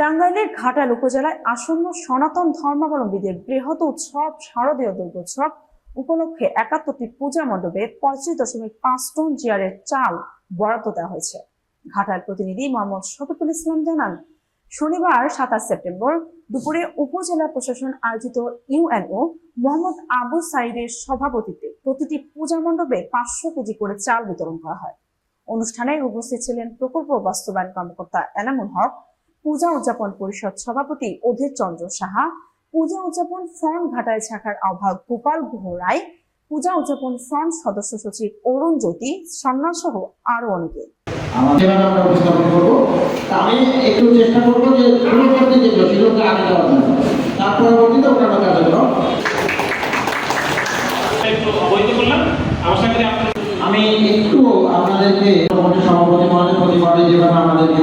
টাঙ্গাইলের ঘাটাল উপজেলায় আসন্ন সনাতন ধর্মাবলম্বীদের বৃহৎ উৎসব, শারদীয় দুর্গোৎসব, উপলক্ষে একাত্তরটি পূজা মণ্ডপে পঁয়ত্রিশ দশমিক পাঁচ টন জিয়ারের চাল বরাদ্দ দেওয়া হয়েছে। ঘাটাল প্রতিনিধি মোহাম্মদ শফিকুল ইসলাম জানান, শনিবার সাতাশ সেপ্টেম্বর দুপুরে উপজেলা প্রশাসন আয়োজিত ইউএনও মোহাম্মদ আবু সাইদের সভাপতিত্বে প্রতিটি পূজা মণ্ডপে পাঁচশো কেজি করে চাল বিতরণ করা হয়। অনুষ্ঠানে উপস্থিত ছিলেন প্রকল্প বাস্তবায়ন কর্মকর্তা এনামুল হক পূজা উদযাপন পরিষদ সভাপতি অধীর চন্দ্র সাহা পূজা উদযাপন ফ্রন্ট ঘাটায় শাখার আহ্বায়ক গোপাল গুহ রায় পূজা উদযাপন ফ্রন্ট সদস্য সচিব অরুণ জ্যোতি সন্ন্যাস সহ আরও অনেকে। আমি একটু চেষ্টা করব যে তার পরবর্তীতে অন্যান্য কার্যক্রম। একটু অবহিত করলাম। আশা করি আপনারা আমি একটু আপনাদেরকে সভাপতি মহাদের প্রতিবাদে যেভাবে আমাদেরকে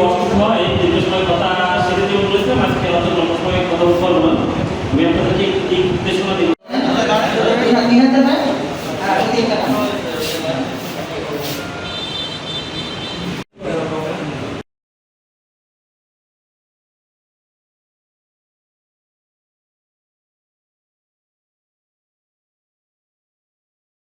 অসুস্থ এই